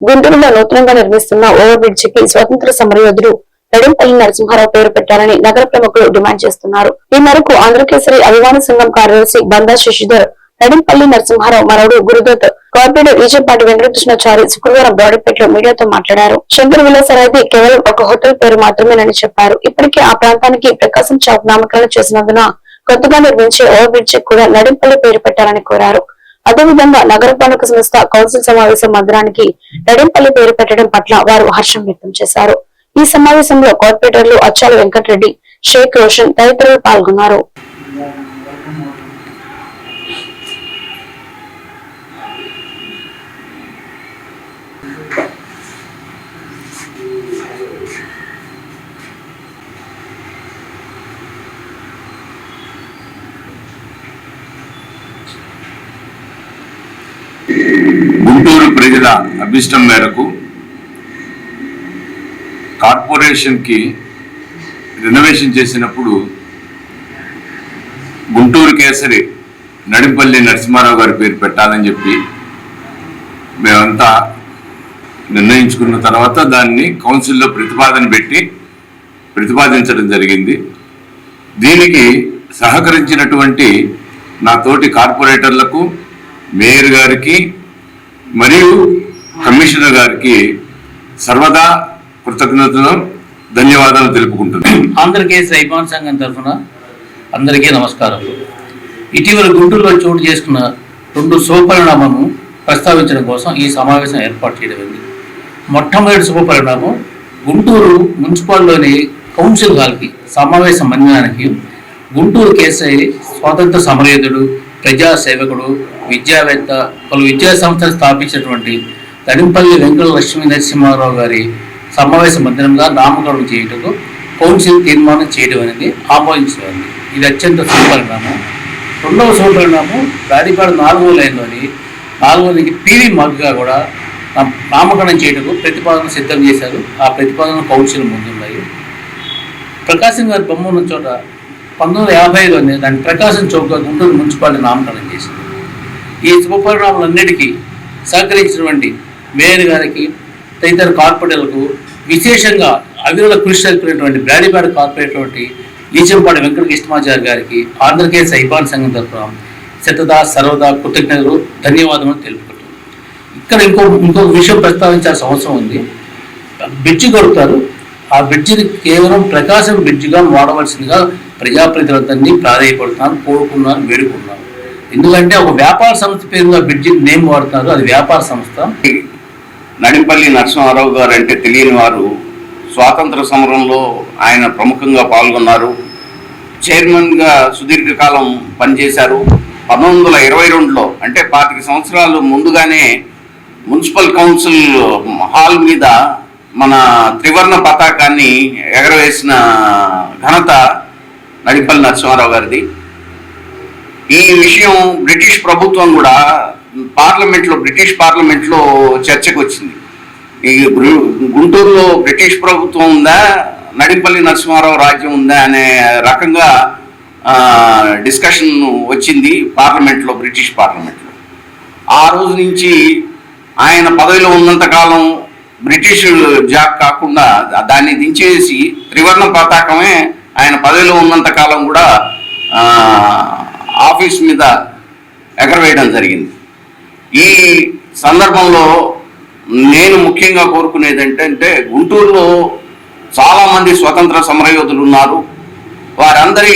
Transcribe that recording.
గుంటూరులో నూతనంగా నిర్మిస్తున్న ఓవర్ బ్రిడ్జ్కి స్వతంత్ర సమరయోధుడు నడింపల్లి నరసింహారావు పేరు పెట్టాలని నగర ప్రముఖులు డిమాండ్ చేస్తున్నారు. ఈ మేరకు ఆంధ్రకేసరి అభిమాన సంఘం కార్యదర్శి బందా శశిధర్ నడింపల్లి నరసింహారావు మనవడు గురుదత్ కార్పొరేటర్ ఈజపాటి వెంకటకృష్ణాచారి శుక్రవారం బోడపేటలో మీడియాతో మాట్లాడారు. శంకర్ విలాసరాది కేవలం ఒక హోటల్ పేరు మాత్రమేనని చెప్పారు. ఇప్పటికే ఆ ప్రాంతానికి ప్రకాశం చౌక్ నామకరణం చేసినందున కొత్తగా నిర్మించే ఓవర్ బ్రిడ్జ్ కూడా నడింపల్లి పేరు పెట్టాలని కోరారు. అదేవిధంగా నగరపాలక సంస్థ కౌన్సిల్ సమావేశం మందిరానికి నడింపల్లి పేరు పెట్టడం పట్ల వారు హర్షం వ్యక్తం చేశారు. ఈ సమావేశంలో కార్పొరేటర్లు అచ్చాల వెంకటరెడ్డి షేక్ రోషన్ తదితరులు పాల్గొన్నారు. గుంటూరు ప్రజల అభిష్టం మేరకు కార్పొరేషన్కి రెనోవేషన్ చేసినప్పుడు గుంటూరు కేసరి నడింపల్లి నరసింహారావు గారి పేరు పెట్టాలని చెప్పి మేమంతా నిర్ణయించుకున్న తర్వాత దాన్ని కౌన్సిల్లో ప్రతిపాదన పెట్టి ప్రతిపాదించడం జరిగింది. దీనికి సహకరించినటువంటి నా తోటి కార్పొరేటర్లకు మేయర్ గారికి మరియు కమిషనర్ గారికి సర్వదా కృతజ్ఞతలు ధన్యవాదాలు తెలుపుకుంటున్నాను. ఆంధ్రకేశ్ రైబాన్ సంఘం తరఫున అందరికీ నమస్కారం. ఇటీవల గుంటూరులో చోటు చేసుకున్న రెండు శుభపరిణామము ప్రస్తావించడం కోసం ఈ సమావేశం ఏర్పాటు చేయడం మొట్టమొదటి శుభపరిణామం గుంటూరు మున్సిపాల్లోని కౌన్సిల్ హాల్కి సమావేశం మందిరానికి గుంటూరు కేసై స్వాతంత్ర సమరయోధుడు ప్రజా సేవకుడు విద్యావేత్త పలు విద్యా సంస్థలు స్థాపించినటువంటి తడింపల్లి వెంకట లక్ష్మీ నరసింహారావు గారి సమావేశ మందిరంగా నామకరణం చేయుటకు కౌన్సిల్ తీర్మానం చేయడం అనేది ఆమోదించడం ఇది అత్యంత శుభపరిణామం రెండవ శుభపరిణామం రాడిపాడు నాలుగో లైన్లోని నాలుగో లైన్కి పీవీ మార్గ్గా కూడా నామకరణం చేయటకు ప్రతిపాదన సిద్ధం చేశారు. ఆ ప్రతిపాదన కౌన్సిల్ ముందున్నాయి ప్రకాశం గారి బొమ్మ ఉన్న చోట పంతొమ్మిది వందల యాభైలోనే దాన్ని ప్రకాశం చౌక్గా గుంటూరు మున్సిపాలిటీ నామకరణం చేసింది. ఈ శుభపరిణామాలన్నిటికీ సహకరించినటువంటి మేయర్ గారికి తదితర కార్పొరేటర్లకు విశేషంగా అవిరల కృషి జరిపినటువంటి బ్రాడీపేట కార్పొరేటర్ వంటి ఈచంపాటి వెంకట కృష్ణమాచారి గారికి ఆంధ్రకేశ్ సైబాన్ సంఘం తరఫున శతదా సర్వదా కృతజ్ఞతలు ధన్యవాదములు తెలుపుకుంటున్నాను ఇక్కడ ఇంకో ఇంకో విషయం ప్రస్తావించాల్సిన అవసరం ఉంది. బ్రిడ్జి కడుతారు. ఆ బ్రిడ్జిని కేవలం ప్రకాశం బ్రిడ్జిగా వాడవలసిందిగా ప్రజాప్రతినిధులందరినీ ప్రాధాయపడుతున్నాను కోరుకున్నాను వేడుకున్నాను ఎందుకంటే ఒక వ్యాపార సంస్థ పేరుగా బ్రిడ్జి నేమ్ వాడుతున్నారు. అది వ్యాపార సంస్థ. నడింపల్లి నరసింహారావు గారు అంటే తెలియని వారు స్వాతంత్ర సమరంలో ఆయన ప్రముఖంగా పాల్గొన్నారు. చైర్మన్గా సుదీర్ఘకాలం పనిచేశారు. పంతొమ్మిది వందల ఇరవై రెండులో అంటే పాతిక సంవత్సరాలు ముందుగానే మున్సిపల్ కౌన్సిల్ హాల్ మీద మన త్రివర్ణ పతాకాన్ని ఎగరవేసిన ఘనత నడిపల్లి నరసింహారావు గారిది. ఈ విషయం బ్రిటిష్ ప్రభుత్వం కూడా పార్లమెంట్లో బ్రిటిష్ పార్లమెంట్లో చర్చకు వచ్చింది. ఈ గుంటూరులో బ్రిటిష్ ప్రభుత్వం ఉందా? నడింపల్లి నరసింహారావు రాజ్యం ఉందా? అనే రకంగా డిస్కషన్ వచ్చింది పార్లమెంట్లో బ్రిటిష్ పార్లమెంట్లో. ఆ రోజు నుంచి ఆయన పదవిలో ఉన్నంతకాలం బ్రిటిష్ జాబ్ కాకుండా దాన్ని దించేసి త్రివర్ణ పతాకమే ఆయన పదవిలో ఉన్నంత కాలం కూడా ఆఫీస్ మీద ఎగరవేయడం జరిగింది. ఈ సందర్భంలో నేను ముఖ్యంగా కోరుకునేది ఏంటంటే గుంటూరులో చాలామంది స్వతంత్ర సమరయోధులు ఉన్నారు. వారందరి